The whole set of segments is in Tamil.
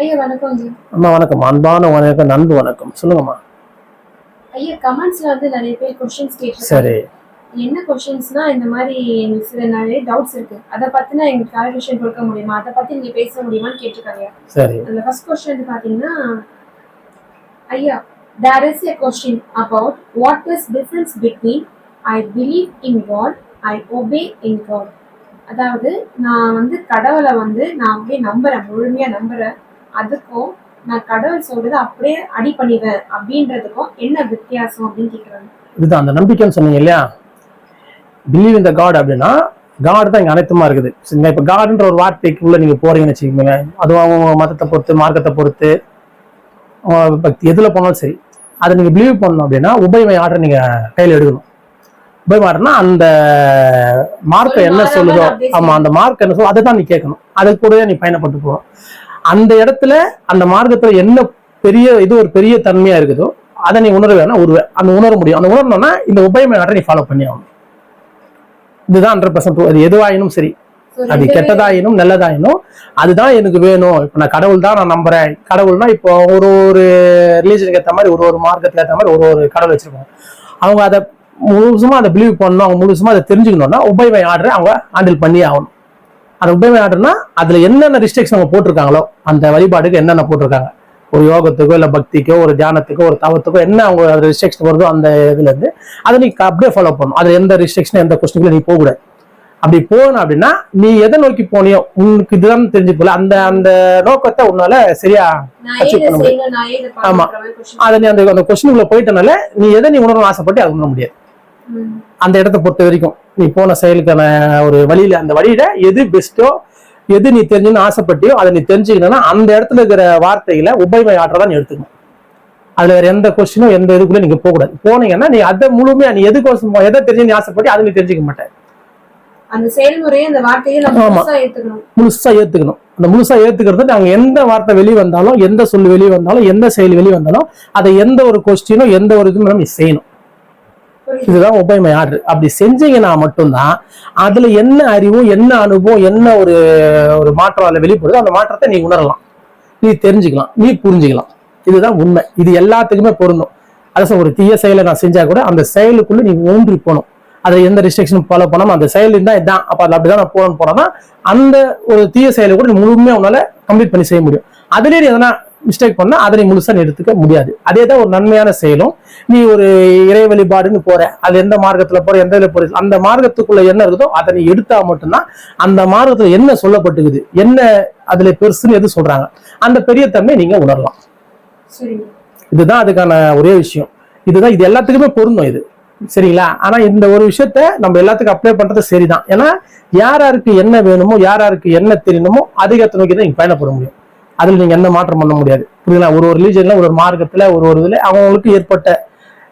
ஐயா வணக்கம் ஜி அம்மா வணக்கம். அன்பான வணக்கம் நண்பு வணக்கம். சொல்லுங்கம்மா. ஐயா கமெண்ட்ஸ்ல வந்து நிறைய பேர் கொஸ்டின்ஸ் கேட்டிருக்காங்க. சரி. என்ன கொஸ்டின்ஸ்னா இந்த மாதிரி எங்களுக்கு சில நிறைய டவுட்ஸ் இருக்கு. அதை பத்தின எங்களுக்கு கிளாரிஃபிகேஷன் கொடுக்க முடியுமா? அதை பத்தி நீங்க பேச முடியுமான்னு கேட்டிருக்காங்க சரி. அந்த ஃபர்ஸ்ட் கொஸ்டின் பாத்தீங்கன்னா ஐயா there is a question about what is difference between I believe in God I obey in God அதாவது நான் வந்து கடவுளை வந்து நான் அப்படியே நம்புறேன் முழுமையா நம்புறேன். அதுக்கும் நான் கடவுள் சொல்றதை அப்படியே அடி பண்ணிடுவேன் அப்படின்றதுக்கும் என்ன வித்தியாசம் அப்படின்னு கேக்குறாங்க. இதுதான் அந்த நம்பிக்கைன்னு சொன்னீங்க இல்லையா? பிலீவ் இந்த காட் அப்படின்னா காட் தான் இங்க அனைத்துமா இருக்குது. சரிங்களா இப்போ காடுன்ற ஒரு வார்த்தைக்குள்ள நீங்க போறீங்கன்னு வச்சுக்கோங்க அதுவும் அவங்க மதத்தை பொறுத்து மார்க்கத்தை பொறுத்து பக்தி எதுல போனாலும் சரி அதை நீங்க பிலீவ் பண்ணணும் அப்படின்னா உபயமை ஆர்டர் நீங்க கையில எடுக்கணும். உபயம் ஆர்டர்னா அந்த மார்க்கை என்ன சொல்லுதோ அப்படியே ஆமா அந்த மார்க் என்ன சொல்லுதோ அதை தான் நீ கேட்கணும். அது கூட நீ பயணப்பட்டு போகணும். அந்த இடத்துல அந்த மார்க்கத்துல என்ன பெரிய இது ஒரு பெரிய தன்மையா இருக்குதோ அதை நீ உணர வேணா உருவ அந்த உணர முடியும். அந்த உணரணும்னா இந்த உபயமை ஆர்டர் நீ ஃபாலோ பண்ணி ஆகணும். இதுதான் ஹண்ட்ரட் பர்சன்ட் அது எதுவாயினும் சரி. அது கெட்டதாயினும் நல்லதாயினும் அதுதான் எனக்கு வேணும். இப்போ நான் கடவுள் தான் நான் நம்புறேன். கடவுள்னா இப்போ ஒரு ஒரு ரிலீஜனுக்கு ஏற்ற மாதிரி ஒரு ஒரு மார்க்கத்துக்கு ஏற்ற மாதிரி ஒரு ஒரு கடவுள் வச்சிருக்காங்க அவங்க அதை முழுசுமா அதை பிலீவ் பண்ணணும் அவங்க முழுசுமா அதை தெரிஞ்சுக்கணும்னா உபயமை ஆர்டர் அவங்க ஹேண்டில் பண்ணி ஆகணும். அந்த உபயமை ஆர்டர்னா அதுல என்னென்ன ரிஸ்ட்ரிக்ஷன் அவங்க போட்டிருக்காங்களோ அந்த வழிபாடுக்கு என்னென்ன போட்டிருக்காங்க ஒரு யோகத்துக்கோ இல்ல பக்திக்கோ ஒரு தியானத்துக்கோ ஒரு தவத்துக்கோ என்ன அவங்க ரிஸ்ட்ரிக்ஷன் வருதோ அந்த இதுல இருந்து அதை நீ அப்படியே ஃபாலோ பண்ணணும் அதுல எந்த ரிஸ்ட்ரிக்ஷன் எந்த கொஸ்டின்ல நீ போகக்கூடாது அப்படி போகணும் அப்படின்னா நீ எதை நோக்கி போனியோ உனக்கு இதுதான் தெரிஞ்சு போல அந்த அந்த நோக்கத்தை உன்னால சரியா இதை பண்ண முடியும். ஆமா. அதை நீ அந்த கொஸ்டினுக்குள்ள போயிட்டனால நீ எதை நீ உணரணும் ஆசைப்பட்டு அதை உணர முடியாது. அந்த இடத்த பொறுத்த வரைக்கும். நீ போன செயலுக்கான ஒரு வழியில அந்த வழியில எது பெஸ்ட்டோ எது நீ தெரிஞ்சுன்னு ஆசைப்பட்டியோ அதை நீ தெரிஞ்சுக்கணும்னா அந்த இடத்துல இருக்கிற வார்த்தைகளை உபயமை ஆற்றதான் நீ எடுத்துக்கணும். அதுல வேற எந்த கொஸ்டினும் எந்த இதுக்குள்ள நீங்க போகக்கூடாது. போனீங்கன்னா நீ அதை முழுமையா நீ எதுக்கோசம் எதை தெரிஞ்சு நீ ஆசைப்பட்டு அதை நீ தெரிஞ்சுக்க மாட்டேன் அந்த செயல்முறையை வார்த்தையை முழுசா ஏத்துக்கணும். அந்த முழுசா ஏத்துக்கிறது நாங்க எந்த வார்த்தை வெளியே வந்தாலும் எந்த சொல் வெளியே வந்தாலும் எந்த செயல் வெளியே வந்தாலும் அதை எந்த ஒரு கொஸ்டினோ எந்த ஒரு இதுவும் நீ செய்யணும். இதுதான் ஒப்பைமை ஆர்டர். அப்படி செஞ்சீங்கன்னா மட்டும்தான் அதுல என்ன அறிவும் என்ன அனுபவம் என்ன ஒரு ஒரு மாற்றம் அதில் வெளிப்படுதோ அந்த மாற்றத்தை நீ உணரலாம். நீ தெரிஞ்சுக்கலாம் நீ புரிஞ்சுக்கலாம். இதுதான் உண்மை. இது எல்லாத்துக்குமே பொருந்தும். அரசு ஒரு தீய செயலை நான் செஞ்சா கூட அந்த செயலுக்குள்ள நீ ஊன்றி போகணும். அதை எந்த ரெஸ்ட்ரிக்ஷனும் ஃபாலோ பண்ணாமல் அந்த செயல் இருந்தால் இதான். அப்போ அதில் அப்படிதான் நான் போகணும்னு போனோம்னா அந்த ஒரு தீய செயலை கூட நீ முழுமையா உன்னால கம்ப்ளீட் பண்ணி செய்ய முடியும். அதுலேயே எதனா மிஸ்டேக் பண்ணா அதை நீ முழுசா எடுத்துக்க முடியாது. அதே தான் ஒரு நன்மையான செயலும். நீ ஒரு இறை வழிபாடுன்னு போற அது எந்த மார்க்கத்துல போற எந்த இதுல போற அந்த மார்க்கத்துக்குள்ள என்ன இருக்குதோ அதை நீ எடுத்தா மட்டும்தான் அந்த மார்க்கத்துல என்ன சொல்லப்பட்டுக்குது என்ன அதுல பெருசுன்னு எது சொல்றாங்க அந்த பெரிய தன்மை நீங்க உணரலாம். இதுதான் அதுக்கான ஒரே விஷயம். இதுதான் இது எல்லாத்துக்குமே பொருந்தும் இது. சரிங்களா? ஆனா இந்த ஒரு விஷயத்த நம்ம எல்லாத்துக்கும் அப்ளை பண்றது சரிதான். ஏன்னா யார் யாருக்கு என்ன வேணுமோ யார் யாருக்கு என்ன தெரியணுமோ அதிகத்தை நோக்கி தான் நீங்க பயணப்பட முடியும். அதுல நீங்க என்ன மாற்றம் பண்ண முடியாது. புரியுங்களா ஒரு ஒரு ரிலீஜன்ல ஒரு ஒரு மார்க்கத்துல ஒரு ஒரு இதுல அவங்களுக்கு ஏற்பட்ட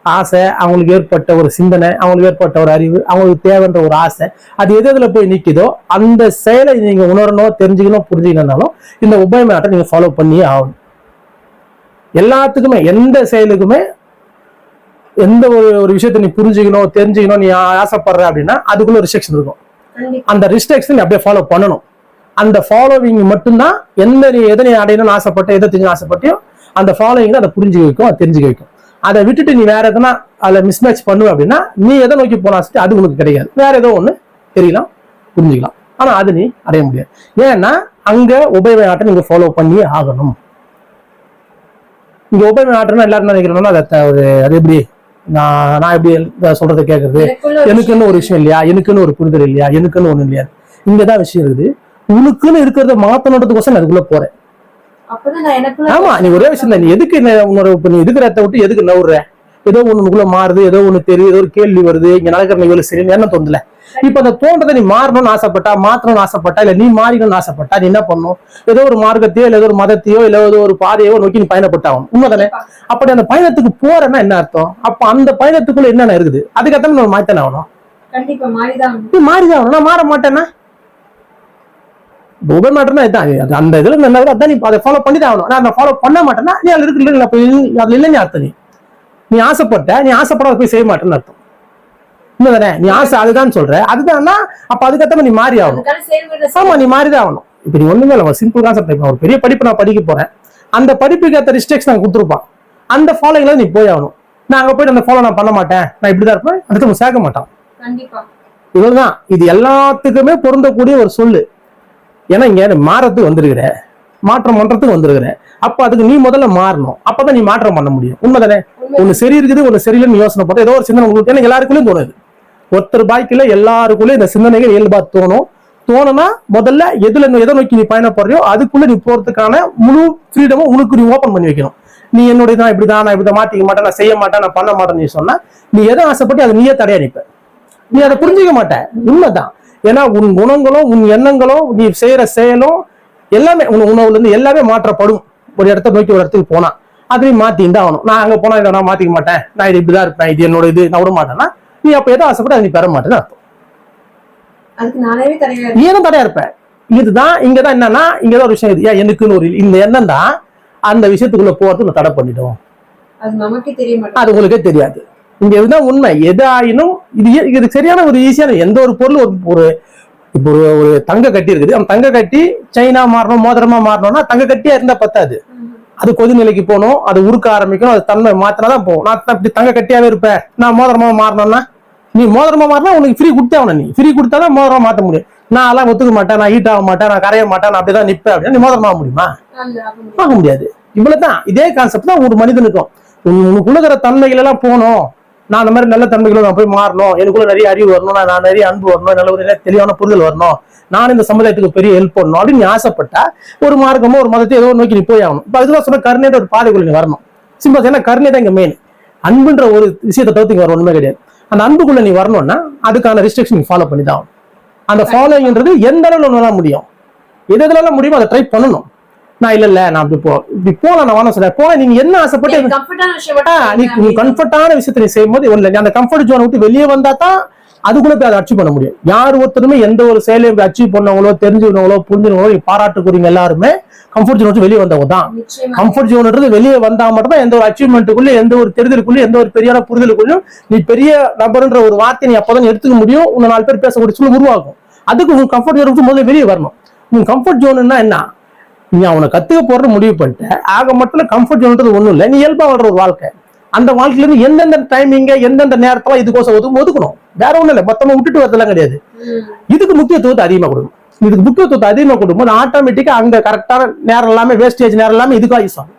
ஆசை அவங்களுக்கு ஏற்பட்ட ஒரு சிந்தனை அவங்களுக்கு ஏற்பட்ட ஒரு அறிவு அவங்களுக்கு தேவைன்ற ஒரு ஆசை அது எது எதுல போய் நிக்குதோ அந்த செயலை நீங்க உணரணும் தெரிஞ்சுக்கணும் புரிஞ்சுக்கணும்னாலும் இந்த உபயமாட்டை நீங்க ஃபாலோ பண்ணியே ஆகணும். எல்லாத்துக்குமே எந்த செயலுக்குமே எந்த ஒரு ஒரு விஷயத்தை நீ புரிஞ்சுக்கணும் தெரிஞ்சுக்கணும் நீ ஆசைப்படுற அப்படின்னா அதுக்குள்ள ரிஸ்ட்ரிக்ஷன் இருக்கும். அந்த ரிஸ்ட்ரிக்ஷன் நீ அப்படியே ஃபாலோ பண்ணணும். அந்த ஃபாலோவிங் மட்டும்தான் எந்த நீ எதை நீ அடையணும்னு ஆசைப்பட்ட எதை தெரிஞ்சு ஆசைப்பட்டியோ அந்த ஃபாலோவிங் அதை புரிஞ்சுக்க வைக்கும் அதை தெரிஞ்சுக்க வைக்கும். அதை விட்டுட்டு நீ வேற எதனா அதில் மிஸ்மேட்ச் பண்ணுவ அப்படின்னா நீ எதை நோக்கி போனா அது உனக்கு கிடைக்காது வேற ஏதோ ஒண்ணு தெரியலாம் புரிஞ்சுக்கலாம். ஆனா அது நீ அடைய முடியாது. ஏன்னா அங்க உபயோக ஆட்டை நீங்க ஃபாலோ பண்ணியே ஆகணும். இங்க உபயோக ஆட்டம்னா எல்லாரும் நினைக்கிறோம்னா அதை ஒரு அது எப்படி? நான் நான் எப்படி சொல்றதை கேட்கறது எனக்குன்னு ஒரு விஷயம் இல்லையா? எனக்குன்னு ஒரு புரிதல் இல்லையா? எனக்குன்னு ஒண்ணு இல்லையா? இங்கதான் விஷயம் இருக்குது. உனக்குன்னு இருக்கிறத மாத்தணுன்றதுக்கோசம் நான் அதுக்குள்ள போறேன். ஆமா நீ ஒரே விஷயம் தான். நீ எதுக்கு உன்னோட நீ இருக்கிற இடத்த விட்டு எதுக்கு நவுற ஏதோ ஒண்ணுக்குள்ள மாறுது ஏதோ ஒண்ணு தெரியுது ஏதோ ஒரு கேள்வி வருது இங்க நடக்கிற நிகழ்வு சரி என்ன தோந்தல இப்ப அந்த தோன்றதை நீ மாறணும்னு ஆசைப்பட்டா மாத்தணும்னு ஆசைப்பட்டா இல்ல நீ மாறிக்கணும்னு ஆசைப்பட்டா நீ என்ன பண்ணும்? ஏதோ ஒரு மார்க்கத்தையோ இல்ல ஏதோ ஒரு மதத்தையோ இல்ல ஏதோ ஒரு பாதையோ நோக்கி நீ பயணப்பட்டாகும் உண்மைதானே? அப்படி அந்த பயணத்துக்கு போறேன்னா என்ன அர்த்தம்? அப்ப அந்த பயணத்துக்குள்ள என்னென்ன இருக்குது? அதுக்கேற்ற நம்ம மாத்தானே ஆகணும். மாறிதான் நான் மாற மாட்டேன்னா? உப மாட்டேன்னா இதான். அது அந்த இதுல என்ன அதான் நீ அதை ஃபாலோ பண்ணி தான் ஆகணும். நான் அதை ஃபாலோ பண்ண மாட்டேன்னா நீ அதுல இருக்கு இல்லை அதுல இல்லைன்னு அர்த்தம் நீ. நீ ஆசைப்பட்ட நீ ஆசைப்படாத போய் செய்ய மாட்டேன்னு அர்த்தம். உண்மைதானே நீ ஆசை அதுதான் சொல்ற. அதுதான்னா அப்ப அதுக்கேற்ற நீ மாறி ஆகணும். ஆமா நீ மாறிதான் ஆகணும். இப்போ நீ ஒண்ணுமே இல்லை சிம்பிள் கான்செப்ட் ஒரு பெரிய படிப்பு நான் படிக்க போறேன். அந்த படிப்புக்கு ஏற்ற ரிஸ்ட்ரிக்ஸ் நான் கொடுத்துருப்பான். அந்த ஃபாலோயிங்ல நீ போய் ஆகணும். நான் அங்க போயிட்டு அந்த ஃபாலோ நான் பண்ண மாட்டேன். நான் இப்படிதான் இருப்பேன். இடத்துல சேர்க்க மாட்டான். இவ்வளவுதான். இது எல்லாத்துக்குமே பொருந்தக்கூடிய ஒரு சொல்லு. ஏன்னா இங்க மாறத்துக்கு வந்திருக்கிற. மாற்றம் பண்றதுக்கு வந்திருக்கிற. அப்ப அதுக்கு நீ முதல்ல மாறணும். அப்பதான் நீ மாற்றம் பண்ண முடியும். உண்மைதானே? உண்மை. ஒண்ணு சரி இருக்குது ஒண்ணு சரியில்லைன்னு யோசனை போட்டு ஏதோ ஒரு சிந்தனை உங்களுக்கு ஏன்னா எல்லாருக்குள்ளயும் தோணுது ஒருத்தர் பாய்க்குள்ள எல்லாருக்குள்ளயும் இந்த சிந்தனைகள் இயல்பா தோணும். தோணுனா முதல்ல எதுல எதை நோக்கி நீ பயணப்படுறியோ அதுக்குள்ள நீ போறதுக்கான முழு ஃப்ரீடமும் உனக்கு நீ ஓபன் பண்ணி வைக்கணும். நீ என்னுடைய தான் இப்படிதான் நான் இப்படி மாத்திக்க மாட்டேன் நான் செய்ய மாட்டேன் நான் பண்ண மாட்டேன்னு சொன்னா நீ எதை ஆசைப்பட்டு அதை நீயே தடையா நீ அதை புரிஞ்சுக்க மாட்ட. உண்மைதான். ஏன்னா உன் குணங்களும் உன் எண்ணங்களும் நீ செய்யற செயலும் எல்லாமே உன் உணவுல இருந்து எல்லாமே மாற்றப்படும். ஒரு இடத்த நோக்கி ஒரு இடத்துக்கு போனா. அதையும் மாத்தின்னு தான் ஆகணும். நான் அங்க போனா இதை நான் மாத்திக்க மாட்டேன். நான் இது இப்படிதான் இருப்பேன். இது என்னோட இது. நான் விட மாட்டேன்னா நீ அப்ப எதை ஆசைப்பட்டு அதை நீ பெற மாட்டேன்னு அர்த்தம். அதுக்கு நானே தடையா நீ தான் தடையா இருப்ப. இதுதான் இங்கதான் என்னன்னா இங்கதான் ஒரு விஷயம் இது. ஏன் எனக்குன்னு ஒரு இந்த எண்ணம் தான் அந்த விஷயத்துக்குள்ள போறதுக்கு நான் தடை பண்ணிடும். அது அது உங்களுக்கே தெரியாது. இங்க இதுதான் உண்மை. எது ஆயினும் இது இது சரியான ஒரு ஈஸியான எந்த ஒரு பொருள் ஒரு ஒரு இப்போ ஒரு ஒரு தங்க கட்டி இருக்குது. அந்த தங்க கட்டி செயினா மாறணும் மோதிரமா மாறணும்னா தங்க கட்டியா இருந்தா பத்தாது. அது கொதிநிலைக்கு போகணும் அது உருக்க ஆரம்பிக்கணும் அது தன்மை மாத்தினாதான் போகும். நான் இப்படி தங்க கட்டியாவே இருப்பேன். நான் மோதிரமா மாறணும்னா நீ மோதிரமா மாறினா உனக்கு ஃப்ரீ கொடுத்தே ஆகணும் நீ. ஃப்ரீ கொடுத்தாதான் மோதிரமா மாத்த முடியும். நான் எல்லாம் ஒத்துக்க மாட்டேன் நான் ஹீட் ஆக மாட்டேன் நான் கரைய மாட்டேன் நான் அப்படிதான் நிப்பேன் அப்படின்னா நீ மோதிரமா முடியுமா? ஆக முடியாது. இவ்வளவுதான். இதே கான்செப்ட் தான் ஒரு மனிதனுக்கும். உன் உனக்குள்ள இருக்கிற தன்மைகள் எல்லாம் போகணும். நான் அந்த மாதிரி நல்ல தன்மைகளை நான் போய் மாறணும். எனக்குள்ள நிறைய அறிவு வரணும். நான் நிறைய அன்பு வரணும். நல்ல ஒரு தெளிவான புரிதல் வரணும். நான் இந்த சமுதாயத்துக்கு பெரிய ஹெல்ப் பண்ணணும் அப்படின்னு நீ ஆசைப்பட்டா ஒரு மார்க்கமோ ஒரு மதத்தை ஏதோ நோக்கி நீ போய் ஆகணும். இப்போ அதுதான் சொன்ன கருணைன்ற ஒரு பாதைக்குள்ள நீ வரணும். சிம்பிள் ஏன்னா கருணை தான் இங்கே மெயின் அன்புன்ற ஒரு விஷயத்தை தவிர்த்து இங்கே வர கிடையாது. அந்த அன்புக்குள்ள நீ வரணும்னா அதுக்கான ரெஸ்ட்ரிக்ஷன் நீ ஃபாலோ பண்ணி தான் அந்த ஃபாலோயிங்ன்றது எந்த அளவில் உன்னால முடியும். எது எதுலாம் முடியுமோ அதை ட்ரை பண்ணணும். நான் இல்ல இல்ல நான் அப்படி போ இப்படி போலாம் நான் வேணாம் சொல்றேன் போனா நீங்க என்ன ஆசைப்பட்டு நீ கம்ஃபர்டான விஷயத்தை நீ செய்யும்போது இல்ல நீ அந்த கம்ஃபர்ட் ஜோனை விட்டு வெளியே வந்தா தான் அதுக்குள்ள போய் அதை அச்சீவ் பண்ண முடியும். யார் ஒருத்தருமே எந்த ஒரு செயலையும் அச்சீவ் பண்ணவங்களோ புரிஞ்சுக்கணவங்களோ நீ பாராட்டுக்குறீங்க எல்லாருமே கம்ஃபர்ட் ஜோன் வெளியே வந்தவங்க தான். கம்ஃபர்ட் ஜோன்ன்றது வெளியே வந்தா மட்டும் தான் எந்த ஒரு அச்சீவ்மெண்ட்டுக்குள்ள எந்த ஒரு தெரிதலுக்குள்ள எந்த ஒரு பெரியான புரிதலுக்குள்ளும் நீ பெரிய நபர்ன்ற ஒரு வார்த்தையை நீ அப்பதான் எடுத்துக்க முடியும். உன்னை நாலு பேர் பேசக்கூடிய சூழல் உருவாகும். அதுக்கு உன் கம்ஃபர்ட் ஜோன் முதல்ல வெளியே வரணும். உன் கம்ஃபர்ட் ஜோன்னா என்ன? நீ அவனை கத்துக்க போற முடிவு பண்ணிட்ட. ஆக மட்டும் கம்ஃபர்ட் ஜோன்றது ஒண்ணும் இல்லை. நீ இயல்பா வாழ்ற ஒரு வாழ்க்கை. அந்த வாழ்க்கையில இருந்து எந்தெந்த டைமிங்க எந்தெந்த நேரத்துல இதுக்கோசம் ஒதுக்கும் ஒதுக்கணும். வேற ஒண்ணும் இல்லை. மொத்தமா விட்டுட்டு வரதெல்லாம் கிடையாது. இதுக்கு முக்கியத்துவத்தை அதிகமா கொடுக்கணும். இதுக்கு முக்கியத்துவத்தை அதிகமா கொடுக்கும்போது ஆட்டோமேட்டிக்கா அங்க கரெக்டான நேரம் எல்லாமே வேஸ்டேஜ் நேரம் எல்லாமே இதுக்காக யூஸ் ஆகும்.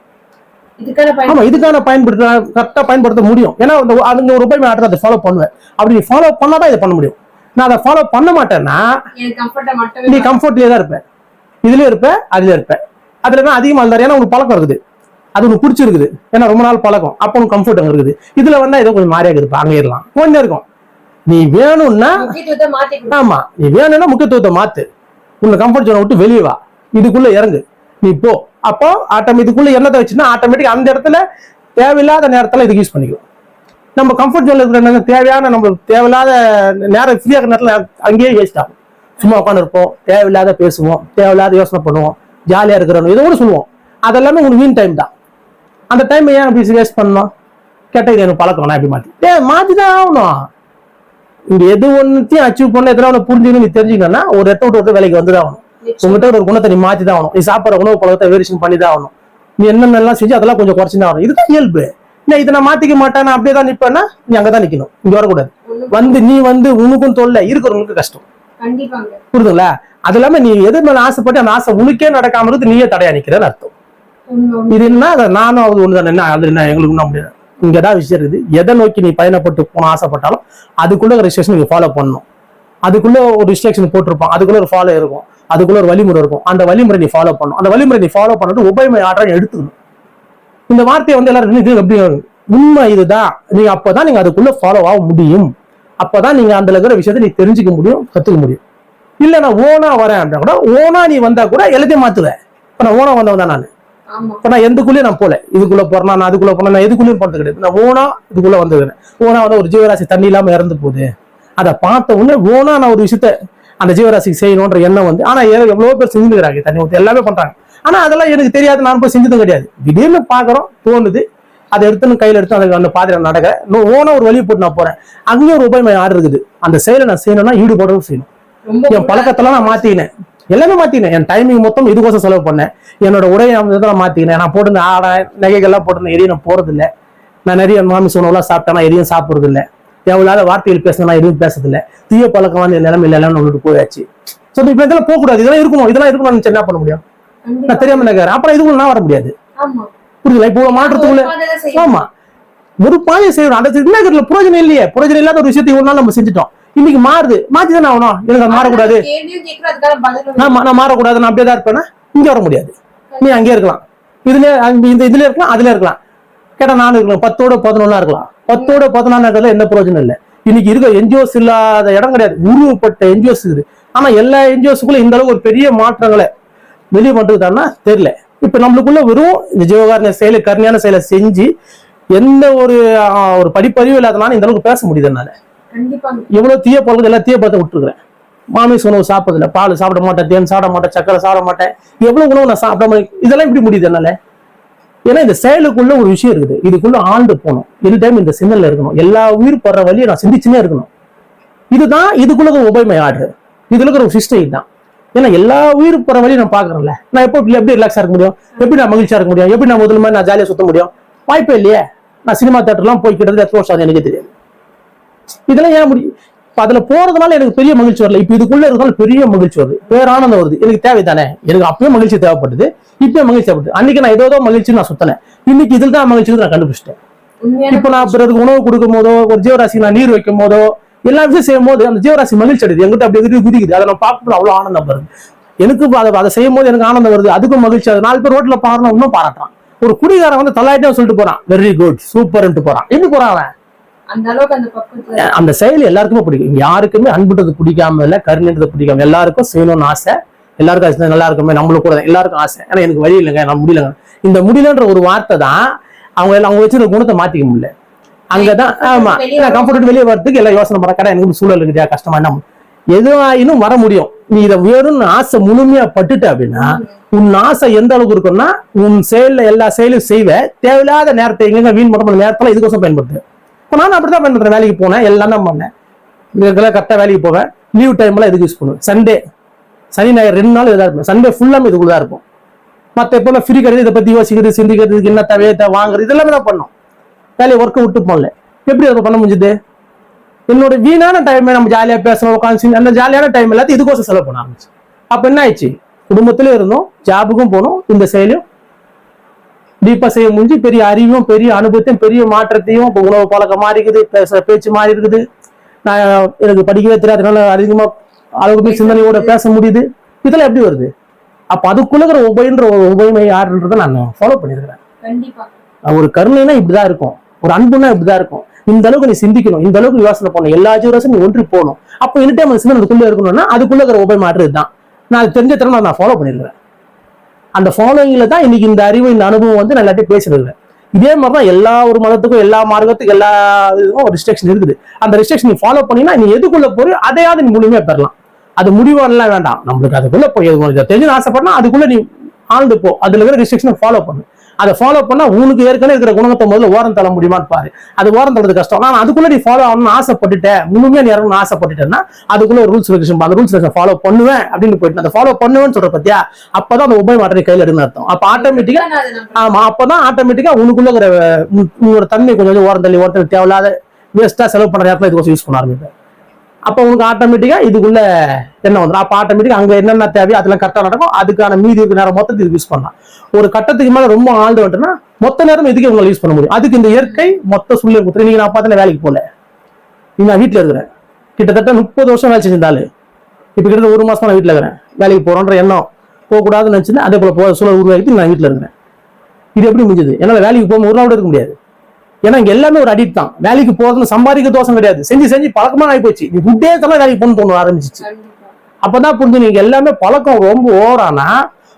ஆமா இதுக்கான பயன்படுத்த கரெக்டா பயன்படுத்த முடியும். ஏன்னா அந்த அதுங்க ஒரு ரூபாய் ஆட்டத்தை அதை ஃபாலோ பண்ணுவேன். அப்படி நீ ஃபாலோ பண்ணாதான் இதை பண்ண முடியும். நான் அதை ஃபாலோ பண்ண மாட்டேன்னா நீ கம்ஃபர்ட்லயே தான் இருப்ப இதுலயும் இருப்ப அதுலயும் இருப்ப. அதுல தான் அதிகமா இருந்தாரு ஏன்னா உனக்கு பழக்கம் இருக்குது. அது உனக்கு பிடிச்சிருக்குது. ஏன்னா ரொம்ப நாள் பழக்கம். அப்போ உனக்கு கம்ஃபர்ட் அங்க இருக்குது. இதுல வந்தா ஏதோ கொஞ்சம் மாறியா இருக்குதுப்பா அங்கே இருக்கலாம் கொஞ்சம் இருக்கும். நீ வேணும்னா. ஆமா. நீ வேணும்னா முக்கியத்துவத்தை மாத்து. உன்னை கம்ஃபர்ட் ஜோனை விட்டு வெளியே வா. இதுக்குள்ள இறங்கு. நீ போ. அப்போ ஆட்டம் இதுக்குள்ள எண்ணத்தை வச்சுன்னா ஆட்டோமேட்டிக் அந்த இடத்துல தேவையில்லாத நேரத்துல இதுக்கு யூஸ் பண்ணிக்கலாம். நம்ம கம்ஃபர்ட் ஜோன்ல இருக்கிற தேவையான நம்ம தேவையில்லாத நேரம் ஃப்ரீயா இருக்கிற நேரத்துல அங்கேயே வேஸ்ட் ஆகும். சும்மா உட்காந்து இருப்போம் தேவையில்லாத பேசுவோம். தேவையில்லாத யோசனை பண்ணுவோம். ஜாலியா இருக்கிறோம். இதோ கூட சொல்லுவோம். அதெல்லாமே உங்களுக்கு வீண் டைம் தான். அந்த டைம் ஏன் அப்படி வேஸ்ட் பண்ணணும்? கேட்ட இது எனக்கு பழக்கம். நான் எப்படி மாத்தி? ஏ மாத்தி தான் ஆகணும். இங்க எது ஒன்னுத்தையும் அச்சீவ் பண்ண எத்தனை ஒன்று புரிஞ்சுக்கணும் நீ தெரிஞ்சுக்கணும்னா ஒரு இடத்த விட்டு ஒரு வேலைக்கு வந்து தான் ஆகணும். உங்ககிட்ட ஒரு குணத்தை நீ மாத்தி தான் ஆகணும். நீ சாப்பிட்ற உணவு பழக்கத்தை வேரியேஷன் பண்ணி தான் ஆகணும். நீ என்னென்னலாம் செஞ்சு அதெல்லாம் கொஞ்சம் குறைச்சு தான் ஆகணும். இதுதான் இயல்பு. நான் இதை நான் மாத்திக்க மாட்டேன் நான் அப்படியே தான் நிப்பேன்னா நீ அங்கதான் நிக்கணும். இங்க வரக்கூடாது. வந்து நீ வந்து உனக்கும் தொல்லை இருக்கிறவங்களுக்கு கஷ்டம். புரியுதுங்களா அது இல்லாம நீ எது மேல ஆசைப்பட்டு அந்த ஆசை உனக்கே நடக்காம இருந்து நீயே தடையா நிக்கிறேன்னு அர்த்தம். இது என்ன நானும் அது ஒண்ணுதான். என்ன அது என்ன எங்களுக்கு ஒன்றும் முடியாது இங்கதான் விஷயம் இருக்குது. எதை நோக்கி நீ பயணப்பட்டு போன ஆசைப்பட்டாலும் அதுக்குள்ள ஒரு ரெஸ்ட்ரிக்ஷன் நீங்க ஃபாலோ பண்ணணும். அதுக்குள்ள ஒரு ரெஸ்ட்ரிக்ஷன் போட்டிருப்பான். அதுக்குள்ள ஒரு ஃபாலோ இருக்கும். அதுக்குள்ள ஒரு வழிமுறை இருக்கும். அந்த வழிமுறை நீ ஃபாலோ பண்ணணும். அந்த வழிமுறை நீ ஃபாலோ பண்ணிட்டு உபயமை ஆற்றல் எடுத்துக்கணும். இந்த வார்த்தையை வந்து எல்லாரும் எப்படி உண்மை இதுதான். நீங்க அப்பதான் நீங்க அதுக்குள்ள ஃபாலோ ஆக முடியும். அப்பதான் நீங்க அந்த இருக்கிற விஷயத்தை நீ தெரிஞ்சுக்க முடியும் கத்துக்க முடியும். இல்ல நான் ஓனா வரேன் அப்படின்னா கூட ஓனா நீ வந்தா கூட எல்லாத்தையும் மாத்துவேன். இப்ப நான் ஓனா வந்தவன் தான் நான். இப்ப நான் எதுக்குள்ளேயும் நான் போல. இதுக்குள்ள போறேன் நான் அதுக்குள்ள போறேன் நான் எதுக்குள்ளேயும் போறது கிடையாது. நான் ஓனா இதுக்குள்ள வந்துருக்கேன் ஓனா வந்து ஒரு ஜீவராசி தண்ணி இல்லாம இறந்து போகுது. அதை பார்த்த உடனே ஓனா நான் ஒரு விஷயத்த அந்த ஜீவராசிக்கு செய்யணுன்ற எண்ணம் வந்து ஆனா எவ்வளவு பேர் செஞ்சுக்கிறாங்க தண்ணி ஊத்தி எல்லாமே பண்றாங்க. ஆனா அதெல்லாம் எனக்கு தெரியாது நான் போய் செஞ்சதும் கிடையாது. திடீர்னு பாக்குறோம் தோணுது அதை எடுத்து கையில எடுத்து அந்த அந்த பாதையில நடக்க. நான் ஓனா ஒரு வழி போட்டு நான் போறேன். அங்கேயும் ஒரு உபயமை ஆடு இருக்குது. அந்த செயலை நான் செய்யணும்னா ஈடுபாடவும் செய்யணும். என் பழக்கத்தெல்லாம் நான் மாத்திக்கினேன். எல்லாமே மாத்தினேன் என் டைமிங் மொத்தம் இதுக்கோசம் செலவு பண்ணேன். என்னோட உடை அமைச்சதை மாத்திக்கினேன். நான் போட்டிருந்த ஆடை நகைகள்லாம் போட்டிருந்தேன். எதையும் நான் போறது இல்ல நான் நிறைய மாமிச உணவுலாம் சாப்பிட்டேன் எதையும் சாப்பிடுறது இல்ல எவ்வளவு வார்த்தைகள் பேசினா எதுவும் பேசுறது இல்ல தீய பழக்கமான நிலைமை இல்லைன்னு ஒன்று போயாச்சு. ஸோ இப்போ இதெல்லாம் போகக்கூடாது. இதெல்லாம் இருக்கணும். இதெல்லாம் இருக்கணும்னு என்ன பண்ண முடியும்? நான் தெரியாம நினைக்கிறேன் அப்புறம் இதுக்குள்ள நான் வர முடியாது. புரியுதுல? இப்போ ஒரு மாற்றத்துக்குள்ள. ஆமா. ஒரு பாதையை செய்யணும். அந்த இல்ல புரோஜனம் இல்லையே. புரோஜனம் இல்லாத ஒரு விஷயத்தை ஒரு நாள் நம்ம செஞ்சுட்டோம். இன்னைக்கு மாறுது. மாத்தி தானே ஆகணும்? எனக்கு அது மாறக்கூடாது நான் நான் மாறக்கூடாது நான் அப்படியே தான் இருப்பேன்னா இங்க வர முடியாது. நீ அங்கே இருக்கலாம். இதுல இந்த இதுல இருக்கலாம் அதுல இருக்கலாம். கேட்டா நானும் இருக்கலாம். பத்தோட பதினொன்னா இருக்கலாம். பத்தோட பதினொன்னா எந்த பிரயோஜனம் இல்லை. இன்னைக்கு இருக்க என்ஜிஓஸ் இல்லாத இடம் கிடையாது. உருவப்பட்ட என்ஜிஓஸ் இருக்குது. ஆனா எல்லா என்ஜிஓஸுக்குள்ள இந்த அளவுக்கு ஒரு பெரிய மாற்றங்களை வெளியே பண்ணிருக்காருன்னா தெரியல. இப்ப நம்மளுக்குள்ள வெறும் இந்த ஜீவகாரண செயலை கருணையான செயலை செஞ்சு எந்த ஒரு ஒரு படிப்பறிவு இல்லாதனால இந்த அளவுக்கு பேச முடியுது என்னால. எவ்வளவு தீய பழக்கத்தை எல்லாம் தீய பழத்தை விட்டுருக்கிறேன். மாமிச உணவு சாப்பிடுறதில்ல பால் சாப்பிட மாட்டேன் தேன் சாப்பிட மாட்டேன் சக்கரை சாப்பிட மாட்டேன். எவ்வளவு உணவு நான் சாப்பிடாம இதெல்லாம் இப்படி முடியுது என்னால? ஏன்னா இந்த செயலுக்குள்ள ஒரு விஷயம் இருக்குது. இதுக்குள்ள ஆழ்ந்து போகணும். எனி டைம் இந்த சிந்தனையில இருக்கணும். எல்லா உயிர் படுற வழியை நான் சிந்திச்சுனே இருக்கணும். இதுதான் இதுக்குள்ள ஒரு உபயமை ஆடுறது இதுல இருக்கிற ஒரு சிஸ்டம் தான் ஏன்னா எல்லா உயிர் போற வழியும் நான் பாக்குறேன்ல நான் எப்போ எப்படி ரிலாக்ஸா இருக்க முடியும்? எப்படி நான் மகிழ்ச்சியா இருக்க முடியும்? எப்படி நான் முதல்ல மாதிரி நான் ஜாலியா சுத்த முடியும்? வாய்ப்பே இல்லையே. நான் சினிமா தேட்டர்லாம் போய் கிட்டத்தட்ட எத்தனை வருஷம் எனக்கு தெரியாது. இதெல்லாம் ஏன் முடியும் இப்ப அதுல போறதுனால எனக்கு பெரிய மகிழ்ச்சி வரல. இப்ப இதுக்குள்ள இருக்கிறதால பெரிய மகிழ்ச்சி வருது. பேரானந்தம் வருது. எனக்கு தேவைதானே. எனக்கு அப்பயும் மகிழ்ச்சி தேவைப்படுது. இப்பயும் மகிழ்ச்சி தேவைப்படுது. அன்னைக்கு நான் ஏதோ ஏதோ மகிழ்ச்சி நான் சுத்தினேன் இன்னைக்கு இதில் தான் மகிழ்ச்சி நான் கண்டுபிடிச்சிட்டேன். இப்ப நான் பிறருக்கு உணவு கொடுக்கும் போதோ ஒரு ஜீவராசிக்கு நான் நீர் வைக்கும் போதோ எல்லா விஷயம் செய்யும் போது அந்த ஜீவராசி மகிழ்ச்சி அடையுது. எங்கிட்ட அப்படி எதிரி குதிக்குது? அதை நான் பார்க்கும்போது அவ்வளவு ஆனந்தம் வருது. எனக்கு அதை அதை செய்யும் போது எனக்கு ஆனந்தம் வருது. அதுக்கும் மகிழ்ச்சி அது நாலு பேர் ரோட்ல பாருனா இன்னும் பாராட்டுறான். ஒரு குடிகாரன் வந்து தள்ளாயிட்டே சொல்லிட்டு போறான். வெரி குட் சூப்பர்ன்ட்டு போறான். எப்படி போறான் அவன்? அந்த செயல் எல்லாருக்குமே பிடிக்கும். யாருக்குமே அன்புன்றது பிடிக்காம இல்ல கருணைன்றது பிடிக்காம எல்லாருக்கும் செய்யணும்னு ஆசை. எல்லாருக்கும் ஆசை நல்லா இருக்குமே நம்மளுக்கு கூட எல்லாருக்கும் ஆசை. ஏன்னா எனக்கு வழி இல்லைங்க நான் முடியலங்க. இந்த முடியலன்ற ஒரு வார்த்தை தான் அவங்க அவங்க வச்சிருக்க குணத்தை மாத்திக்க முடியல. அங்கதான் ஆமா. நான் கம்ஃபர்ட் வெளியே வரதுக்கு எல்லாம் யோசனை பண்ண கடை எனக்கு சூழல் இருக்குதா கஷ்டமா என்ன எதுவாயினும் வர முடியும். நீ இதை வேணும்னு ஆசை முழுமையா பட்டுட்ட அப்படின்னா உன் ஆசை எந்த அளவுக்கு இருக்கும்னா உன் செயல்ல எல்லா செயலும் செய்வ. தேவையில்லாத நேரத்தை எங்க வீண் பண்ண நேரத்துல இதுக்கோசம் பயன்படுத்து. இப்போ நான் அப்படிதான் பயன்படுத்துறேன். வேலைக்கு போனேன் எல்லாம் தான் பண்ணேன். இதுக்கெல்லாம் கரெக்டாக வேலைக்கு போவேன் லீவ் டைம்ல இதுக்கு யூஸ் பண்ணுவேன் சண்டே சனி ஞாயிறு ரெண்டு நாள் இதாக இருப்பேன். சண்டே ஃபுல்லாமே இதுக்குள்ள தான் இருக்கும் மற்ற எப்போ ஃப்ரீ கிடையாது இதை பத்தி யோசிக்கிறது சிந்திக்கிறது இதுக்கு என்ன தேவையை தேவை வாங்குறது இதெல்லாமே தான் பண்ணோம். வேலையை ஒர்க்கை விட்டு போகல. எப்படி அதை பண்ண முடிஞ்சுது? என்னோட வீணான டைமை நம்ம ஜாலியா பேசணும் உட்காந்து அந்த ஜாலியான டைம் எல்லாத்தையும் இதுக்கோசம் செலவு பண்ண ஆரம்பிச்சு. அப்ப என்ன ஆயிடுச்சு? குடும்பத்திலே இருந்தோம் ஜாபுக்கும் போனோம் இந்த செயலையும் டீப்பா செய்ய முடிஞ்சு பெரிய அறிவும் பெரிய அனுபவத்தையும் பெரிய மாற்றத்தையும் இப்போ உணவு பழக்கம் மாறி இருக்குது பேச பேச்சு மாறி இருக்குது. நான் எனக்கு படிக்கவே தெரியாதனால அதிகமா அளவுக்கு சிந்தனையோட பேச முடியுது. இதெல்லாம் எப்படி வருது? அப்ப அதுக்குள்ள இருக்கிற உபயன்ற ஒரு உபயமை யாருன்றதை நான் ஃபாலோ பண்ணியிருக்கிறேன். ஒரு கருணைனா இப்படிதான் இருக்கும். ஒரு அன்புனா இப்படிதான் இருக்கும். இந்த அளவுக்கு நீ சிந்திக்கணும். இந்த அளவுக்கு யோசனை பண்ணணும். எல்லா ஜீவராசும் நீ ஒன்றி போகணும். அப்போ எனி டைம் சிந்தனை அதுக்குள்ளே இருக்கணும்னா அதுக்குள்ள இருக்கிற ஒவ்வொரு மாற்று தான் நான் அது தெரிஞ்ச திறமை நான் ஃபாலோ பண்ணிருக்கிறேன். அந்த ஃபாலோயிங்கில் தான் இன்னைக்கு இந்த அறிவு இந்த அனுபவம் வந்து நான் எல்லாத்தையும் பேசிருக்கிறேன் இதே மாதிரி தான் எல்லா ஒரு மதத்துக்கும் எல்லா மார்க்கத்துக்கும் எல்லா இதுக்கும் ஒரு ரிஸ்ட்ரிக்ஷன் இருக்குது. அந்த ரிஸ்ட்ரிக்ஷன் நீ ஃபாலோ பண்ணினா நீ எதுக்குள்ள போறியோ அதையாவது நீ முழுமையாக பெறலாம். அது முடிவாடலாம் வேண்டாம். நம்மளுக்கு அதுக்குள்ளே போய் தெரிஞ்சு ஆசைப்படனா அதுக்குள்ள நீ ஆழ்ந்து போ. அதுல இருக்கிற ரிஸ்ட்ரிக்ஷனை ஃபாலோ பண்ணு. அதை ஃபாலோ பண்ணா உனக்கு ஏற்கனவே இருக்கிற குணத்தை முதல்ல ஓரம் தள்ள முடியுமான்னு பாரு. அது ஓரம் தள்ளுறது கஷ்டம். நான் அதுக்குள்ள நீ ஃபாலோ ஆகணும்னு ஆசைப்பட்டுட்டேன். முழுமையா நீ இறங்கணும்னு ஆசைப்பட்டுட்டேன்னா அதுக்குள்ள ரூல்ஸ் ரெகுலேஷன் அந்த ரூல்ஸ் ஃபாலோ பண்ணுவேன் அப்படின்னு போயிட்டு அதை ஃபாலோ பண்ணுவேன்னு சொல்ற பத்தியா? அப்பதான் அந்த உபயம் மாற்ற கையில் எடுன்னு அர்த்தம். அப்ப ஆட்டோமேட்டிக்கா. ஆமா அப்பதான் ஆட்டோமேட்டிக்கா உனக்குள்ள இருக்கிற உன்னோட தன்மை கொஞ்சம் கொஞ்சம் ஓரம் தள்ளி ஓரத்தில் தேவையில்லாத வேஸ்டா செலவு பண்ற நேரத்துல இதுக்கு யூஸ் பண்ண ஆரம்பிப்பேன். அப்போ உங்களுக்கு ஆட்டோமேட்டிக்கா இதுக்குள்ள என்ன வந்துடும் அப்போ ஆட்டோமேட்டிக்காக அங்கே என்னென்ன தேவையோ அதெல்லாம் கரெக்டாக நடக்கும். அதுக்கான மீதி இருக்கிற நேரம் மொத்தத்தை இதுக்கு யூஸ் பண்ணலாம். ஒரு கட்டத்துக்கு மேலே ரொம்ப ஆழ்ந்து வந்துட்டுனா மொத்த நேரம் இதுக்கு உங்களை யூஸ் பண்ண முடியும். அதுக்கு இந்த இயற்கை மொத்த சூழ்நிலை கொடுத்து நீங்கள் நான் பார்த்தா வேலைக்கு போகல. நீங்கள் நான் வீட்டில் இருக்கிறேன். கிட்டத்தட்ட முப்பது வருஷம் வேலை செஞ்சிருந்தாலும் இப்போ கிட்டத்தட்ட ஒரு மாதம் நான் வீட்டில் இருக்கிறேன். வேலைக்கு போகிறோன்ற எண்ணம் போகக்கூடாதுன்னு நினச்சிருந்தேன். அதே போல் போக சூழல் உருவாக்கி நான் வீட்டில் இருக்கிறேன். இது எப்படி முடிஞ்சது? என்னால் வேலைக்கு போக ஒரு நாள் கூட இருக்க முடியாது. ஏன்னா இங்க எல்லாமே ஒரு அடிக்ட் தான். வேலைக்கு போறதுல சம்பாதிக்க தோசம் கிடையாது. செஞ்சு செஞ்சு பழக்கமா ஆகி போச்சு. நீ குட்டே தலை வேலைக்கு போகணும்னு தோண ஆரம்பிச்சிச்சு. அப்பதான் புரிஞ்சு நீங்க எல்லாமே பழக்கம் ரொம்ப ஓவரானா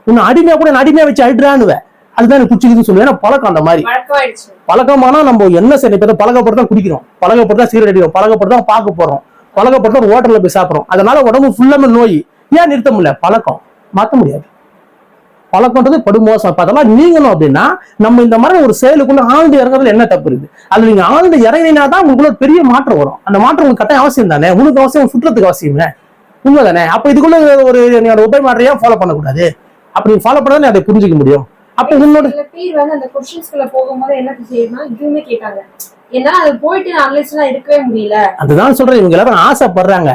உன்னை அடிமையா கூட அடிமையா வச்சு அடிக்கிறானுவ அதுதான் எனக்கு பிடிச்சிக்குதுன்னு சொல்லுவேன் ஏன்னா பழக்கம் அந்த மாதிரி. பழக்கமானா நம்ம என்ன சரி இப்ப பழக்கப்பட்டு தான் குடிக்கிறோம். பழக்கப்பட்டு தான் சீரட் அடிக்கிறோம். பழக்கப்பட்டு தான் பார்க்க போறோம் பழக்கப்பட்டு தான் ஹோட்டல்ல போய் சாப்பிடுறோம். அதனால உடம்பு ஃபுல்லாமே நோய். ஏன் நிறுத்த முடியல? பழக்கம். மாத்த முடியாது. பழக்கம்ன்றது படுமோசம். அதெல்லாம் நீங்கணும் அப்படின்னா நம்ம இந்த மாதிரி ஒரு செயலுக்குள்ள ஆழ்ந்து இறங்குறதுல என்ன தப்பு இருக்கு? அதுல நீங்க ஆழ்ந்து இறங்கினா தான் உங்களுக்குள்ள பெரிய மாற்றம் வரும். அந்த மாற்றம் உங்களுக்கு கட்டாயம் அவசியம் தானே? உனக்கு அவசியம் சுற்றுறதுக்கு அவசியமே உண்மைதானே? அப்ப இதுக்குள்ள ஒரு அதை உபய மாற்றையா ஃபாலோ பண்ணக்கூடாது. அப்ப நீ ஃபாலோ பண்ணா அதை புரிஞ்சுக்க முடியும். அப்ப உன்னோட சில பேர் வந்து அந்த கொஸ்டின்ஸ்குள்ள போகும்போது என்ன செய்யணும்னா இதுவுமே கேட்டாங்க. ஏன்னா அது போயிட்டு அனலைஸ்லாம் இருக்கவே முடியல. அதுதான் சொல்றேன். இவங்க எல்லாரும் ஆசைப்படுறாங்க.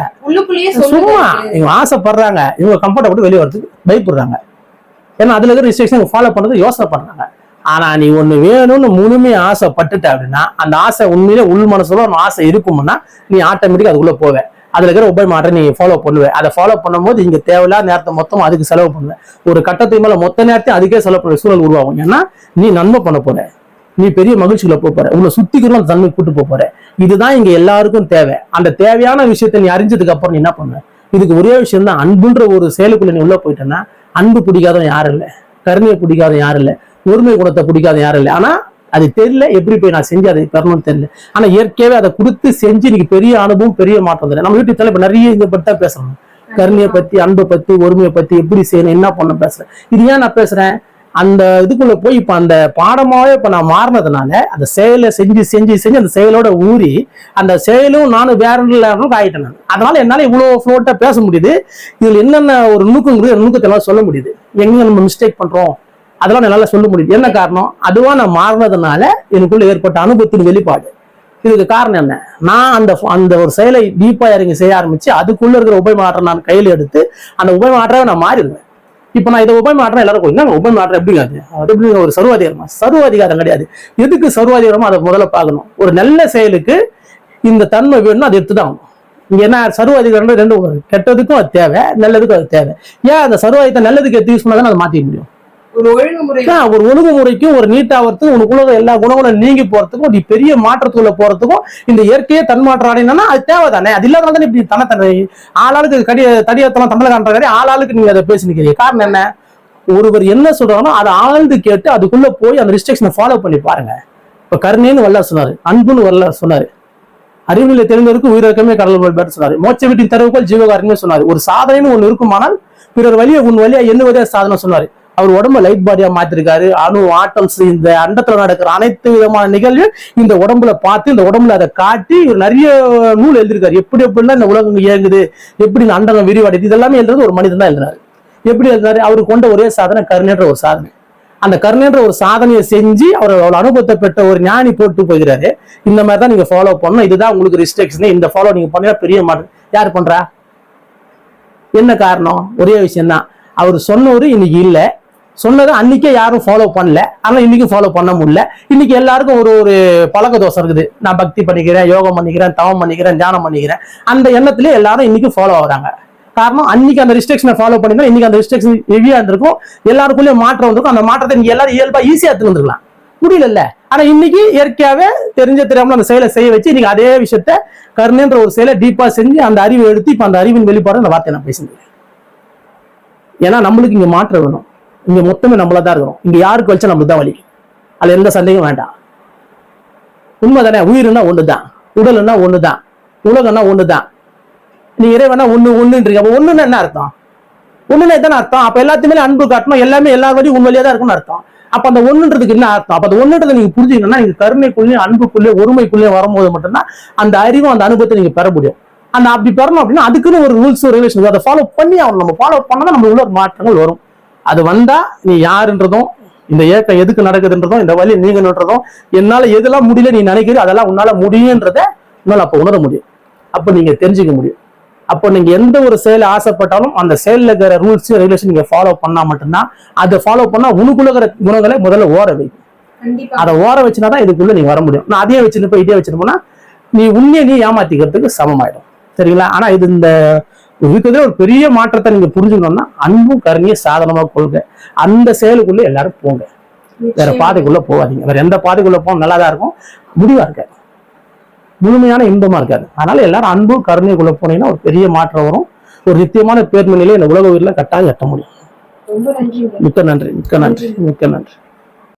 சும்மா இவங்க ஆசைப்படுறாங்க. இவங்க கம்ஃபர்ட்டை விட்டு வெளியே வரதுக்கு பயப்படுறாங்க. ஏன்னா அதில் இருக்கிற ரிஸ்ட்ரிக்ஷன் ஃபாலோ பண்ணுறது யோசனை பண்ணுறாங்க ஆனால் நீ ஒன்று வேணும்னு முழுமையாக ஆசைப்பட்டுட்ட அப்படின்னா அந்த ஆசை உண்மையிலே உள் மனசுல ஒரு ஆசை இருக்கும்னா நீ ஆட்டோமேட்டிக்காக அதுக்குள்ளே போவேன் அதில் இருக்கிற உபய மாற்றம் நீ ஃபாலோ பண்ணுவ. அதை ஃபாலோ பண்ணும்போது இங்கே தேவையில்லாத நேரத்தை மொத்தம் அதுக்கு செலவு பண்ணுவேன் ஒரு கட்டத்துக்கு மேலே மொத்த நேரத்தையும் அதுக்கே செலவு பண்ணுற சூழல் உருவாகும். ஏன்னா நீ நன்மை பண்ண போற. நீ பெரிய மகிழ்ச்சிகளை போக போற. உங்களை சுத்திக்கிறோம் அந்த தன்மை கூட்டு போக போற. இதுதான் இங்க எல்லாருக்கும் தேவை. அந்த தேவையான விஷயத்தை நீ அறிஞ்சதுக்கு அப்புறம் நீ என்ன பண்ணுவேன் இதுக்கு ஒரே விஷயம் தான் அன்புன்ற ஒரு செயலுக்குள்ள நீ உள்ள போயிட்டேன்னா அன்பு பிடிக்காதவன் யாரும் இல்லை கருணையை பிடிக்காதவன் யாரும் இல்லை ஒருமை குணத்தை பிடிக்காத யாரும் இல்லை ஆனால் அது தெரியல. எப்படி போய் நான் செஞ்சு அதை பெறணும்னு தெரியல. ஆனா இயற்கையாவே அதை கொடுத்து செஞ்சு இன்னைக்கு பெரிய அனுபவம் பெரிய மாற்றம் தெரியல நம்ம வீட்டு தலைப்பு நிறைய இதை பற்றி தான் பேசணும். கருணையை பத்தி அன்பை பத்தி ஒருமையை பத்தி எப்படி செய்யணும் என்ன பண்ண பேசுறேன் இது ஏன் நான் பேசுறேன்? அந்த இதுக்குள்ள போய் இப்ப அந்த பாடமாவே இப்ப நான் மாறினதுனால அந்த செயலை செஞ்சு செஞ்சு செஞ்சு அந்த செயலோட ஊறி அந்த செயலும் நானும் வேற லெவலுக்கு ஆயிட்டேன் நான். அதனால என்னால இவ்வளவு ஃப்ளோட்டா பேச முடியுது. இதுல என்னென்ன ஒரு நுணுக்கங்கிறது நுணுக்கத்தை எல்லாம் சொல்ல முடியுது? எங்க நம்ம மிஸ்டேக் பண்றோம்? அதெல்லாம் என்னால சொல்ல முடியுது. என்ன காரணம்? அதுவா நான் மாறினதுனால எனக்குள்ள ஏற்பட்ட அனுபவத்தின் வெளிப்பாடு. இதுக்கு காரணம் என்ன? நான் அந்த அந்த ஒரு செயலை டீப்பா இறங்கி செய்ய ஆரம்பிச்சு அதுக்குள்ள இருக்கிற உபயமாற்றம் நான் கையில எடுத்து அந்த உபய மாற்றவே நான் மாறிடுவேன். இப்ப நான் இதை உபய மாற்றம் எல்லாரும் என்ன உபய மாற்றம் எப்படி அது அது எப்படி ஒரு சர்வாதிகாரமா? சர்வாதிகாரம் கிடையாது. எதுக்கு சர்வாதிகாரமோ அதை முதல்ல பார்க்கணும். ஒரு நல்ல செயலுக்கு இந்த தன்மை வேணும்னா அதை எடுத்து தான் ஆகணும் ஏன்னா சர்வாதிகாரம் ரெண்டு கெட்டதுக்கும் அது தேவை நல்லதுக்கும் அது தேவை. ஏன் அந்த சர்வாதிகாரத்தை நல்லதுக்கு எடுத்து யூஸ் பண்ணாதான் அதை மாற்றிக்க முடியும்? ஒரு ஒழுங்குமுறைக்கும் ஒரு நீட்டாவதுக்கும் உனக்குள்ள எல்லா குணங்களும் நீங்கி போறதுக்கும் நீ பெரிய மாற்றத்துக்குள்ள போறதுக்கும் இந்த இயற்கையே தன்மாற்றம் அடையினா அது தேவைதானே? அது இல்லாதனால தானே இப்படி தன தன்னை ஆளாளுக்கு கடி தடியத்தெல்லாம் தமிழக காண்ற ஆளாளுக்கு நீங்க அதை பேசி காரணம் என்ன? ஒருவர் என்ன சொல்றாங்களோ அதை ஆழ்ந்து கேட்டு அதுக்குள்ள போய் அந்த ரிஸ்ட்ரிக்ஷனை ஃபாலோ பண்ணி பாருங்க. இப்ப கருணைன்னு வரல சொன்னாரு அன்புன்னு வரல சொன்னாரு. அறிவியலை தெரிந்தவருக்கு உயிரிழக்கமே கடல் பேர் சொன்னாரு. மோட்ச வீட்டின் தரவுகள் ஜீவகாரமே சொன்னாரு. ஒரு சாதனைன்னு ஒன்று இருக்குமானால் பிறர் வழியை உன் வழியா எண்ணுவதே சாதனை சொன்னாரு. அவர் உடம்ப லைட் பாடியா மாத்திருக்காரு. அணு ஆட்டம்ஸ் இந்த அண்டத்துல நடக்கிற அனைத்து விதமான நிகழ்வு இந்த உடம்புல பார்த்து இந்த உடம்புல அதை காட்டி இவர் நிறைய நூல் எழுதியிருக்காரு. எப்படி எப்படின்னா இந்த உலகம் இயங்குது எப்படி இந்த அண்டகம் விரிவடைது இதெல்லாமே எழுதுறது ஒரு மனிதன் தான் எழுதினாரு எப்படி எழுதினாரு அவர் கொண்ட ஒரே சாதனை கருணைன்ற ஒரு சாதனை. அந்த கருணைன்ற ஒரு சாதனையை செஞ்சு அவர் அவ்வளோ அனுபவத்தை பெற்ற ஒரு ஞானி போட்டு போகிறாரு இந்த மாதிரி தான் நீங்க ஃபாலோ பண்ணணும். இதுதான் உங்களுக்கு ரிஸ்ட்ரிக்ஷன் இந்த ஃபாலோ நீங்க பண்ணா பெரிய மாற்றம் யார் பண்றா? என்ன காரணம்? ஒரே விஷயம் தான் அவர் சொன்னவரு இன்னைக்கு இல்லை. சொன்னதை அன்னைக்கே யாரும் ஃபாலோ பண்ணல. ஆனால் இன்னைக்கும் ஃபாலோ பண்ண முடியல. இன்னைக்கு எல்லாருக்கும் ஒரு ஒரு பழக்க தோசை இருக்குது. நான் பக்தி பண்ணிக்கிறேன் யோகம் பண்ணிக்கிறேன் தவம் பண்ணிக்கிறேன் தியானம் பண்ணிக்கிறேன். அந்த எண்ணத்திலே எல்லாரும் இன்னைக்கு ஃபாலோ ஆகுறாங்க. காரணம் அன்னைக்கு அந்த ரிஸ்ட்ரிக்ஷனை ஃபாலோ பண்ணிருந்தா இன்னைக்கு அந்த ரிஸ்ட்ரிக்ஷன் ஹெவியா இருந்திருக்கும். எல்லாருக்குள்ளேயும் மாற்றம் வந்திருக்கும். அந்த மாற்றத்தை நீங்க எல்லாரும் இயல்பா ஈஸியா எடுத்துருந்துருக்கலாம் முடியல ஆனா இன்னைக்கு இயற்கையாவே தெரிஞ்ச தெரியாமல அந்த செயலை செய்ய வச்சு இன்னைக்கு அதே விஷயத்த கருணைன்ற ஒரு செயலை டீப்பா செஞ்சு அந்த அறிவை எடுத்து இப்ப அந்த அறிவின் வெளிப்பாடு அந்த வார்த்தை நான் பேசுகிறேன் ஏன்னா நம்மளுக்கு இங்க மாற்றம் வேணும். இங்க மொத்தமே நம்மள தான் இருக்கிறோம். இங்க யாருக்கு வச்சா நம்மளுக்கு தான் வலி? அதுல எந்த சந்தேகம் வேண்டாம். உண்மைதானே? உயிர்னா ஒண்ணுதான். உடல்னா ஒண்ணுதான். உலகம்னா ஒண்ணுதான். நீ இறைவனா ஒண்ணு ஒண்ணுன்றீங்க. அப்ப ஒண்ணுன்னா என்ன அர்த்தம்? ஒண்ணுன்னா தானே அர்த்தம்? அப்ப எல்லாத்துமே அன்பு காட்டணும். எல்லாமே எல்லா வழியும் உண்மையிலே தான் இருக்கும்னு அர்த்தம். அப்ப அந்த ஒண்ணுன்றதுக்கு என்ன அர்த்தம்? அப்ப அந்த ஒண்ணுன்றதை நீங்க புரிஞ்சுக்கணும்னா நீங்க கருணைக்குள்ளேயும் அன்புக்குள்ளேயும் ஒருமைக்குள்ளேயும் வரும்போது மட்டும்தான் அந்த அறிவும் அந்த அனுபவத்தை நீங்க பெற முடியும். அந்த அப்படி பெறணும் அப்படின்னா அதுக்குன்னு ஒரு ரூல்ஸ் ரெகுலேஷன் அதை ஃபாலோ பண்ணி அவன் நம்ம ஃபாலோ பண்ணா நம்ம உள்ள மாற்றங்கள் வரும். அது வந்தா நீ யாருன்றதும் இந்த இயக்கம் எதுக்கு நடக்குதுன்றதும் இந்த வழி நீங்கன்றதும் என்னால எதெல்லாம் முடியல நீ நினைக்கிறீ அதெல்லாம் உன்னால முடியுன்றத உன்னால அப்ப உணர முடியும். அப்ப நீங்க தெரிஞ்சுக்க முடியும். அப்போ நீங்க எந்த ஒரு செயலை ஆசைப்பட்டாலும் அந்த செயல்ல இருக்கிற ரூல்ஸ் ரெகுலேஷன் நீங்க ஃபாலோ பண்ணா மட்டும்தான் அதை ஃபாலோ பண்ணா உனக்குள்ள இருக்கிற குணங்களை முதல்ல ஓர வைக்கும் அதை ஓர வச்சுனா தான் இதுக்குள்ள நீங்க வர முடியும். நான் அதே வச்சுட்டு போய் இதே வச்சுட்டு போனா நீ உண்மையை நீ ஏமாத்திக்கிறதுக்கு சமமாயிடும். சரிங்களா? ஆனா இது இந்த இருக்கிறதுல ஒரு பெரிய மாற்றத்தை நீங்க புரிஞ்சுக்கணும்னா அன்பும் கருணையும் சாதனமா கொள்க அந்த செயலுக்குள்ள எல்லாரும் போங்க. வேற. பாதைக்குள்ள போகாதீங்க. வேற எந்த பாதைக்குள்ள போக நல்லா தான் இருக்கும். முடிவா இருக்காது. முழுமையான இன்பமா இருக்காது. அதனால எல்லாரும் அன்பு கருணைக்குள்ள போனீங்கன்னா ஒரு பெரிய மாற்றம் வரும். ஒரு நித்தியமான பேர்ம நிலையை இந்த உலக உயிரில கட்டாயம் எட்ட முடியும். மிக்க நன்றி. மிக்க நன்றி. மிக்க நன்றி.